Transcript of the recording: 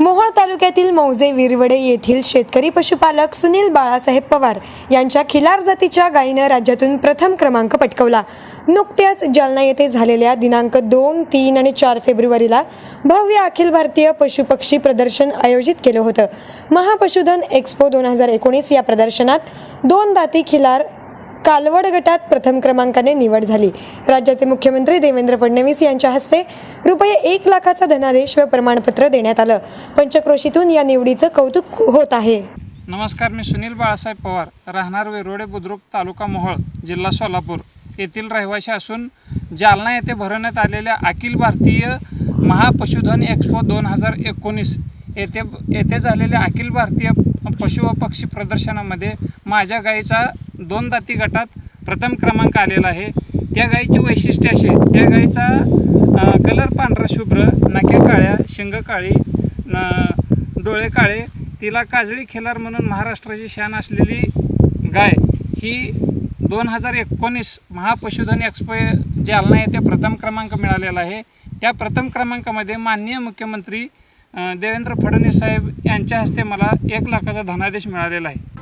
मोहोळ तालुक्यातील मौजे विरवडे येथील शेतकरी पशुपालक सुनील बाळासाहेब पवार यांच्या खिलार जातीच्या गायीनं राज्यातून प्रथम क्रमांक पटकवला. नुकत्याच जालना येथे झालेल्या दिनांक दोन तीन आणि चार फेब्रुवारीला भव्य अखिल भारतीय पशुपक्षी प्रदर्शन आयोजित केलं होतं. महापशुधन एक्स्पो दोन हजार एकोणीस या प्रदर्शनात दोन दाती खिलार कालवड गटात प्रथम क्रमांकाने निवड झाली. राज्याचे मुख्यमंत्री देवेंद्र फडणवीस यांच्या हस्ते रुपये एक लाखाचा धनादेश व प्रमाणपत्र देण्यात आलं. पंचक्रोशीतून या निवडीचं कौतुक होत आहे. नमस्कार मी सुनील बाळासाहेब पवार राहणार वेरोडे बुद्रुक तालुका मोहोळ जिल्हा सोलापूर. येथील रहिवाशी असून जालना येथे भरवण्यात आलेल्या अखिल भारतीय महापशुधन एक्स्पो दोन हजार एकोणीस येथे येथे झालेल्या अखिल भारतीय पशु व पक्षी प्रदर्शनामध्ये माझ्या गाईचा दोन दाती गटात प्रथम क्रमांक आलेला आहे. त्या गाईचे वैशिष्ट्य असे त्या गाईचा कलर पांढरा शुभ्र नाक्या काळ्या शिंग काळी न- डोळे काळे तिला काजळी खेलार म्हणून महाराष्ट्राची शान असलेली गाय ही दोन हजार एकोणीस महापशुधन एक्सपो जालना येथे प्रथम क्रमांक मिळालेला आहे. त्या प्रथम क्रमांकामध्ये माननीय मुख्यमंत्री देवेंद्र फडणवीस साहेब यांच्या हस्ते मला एक लाखाचा धनादेश मिळालेला आहे.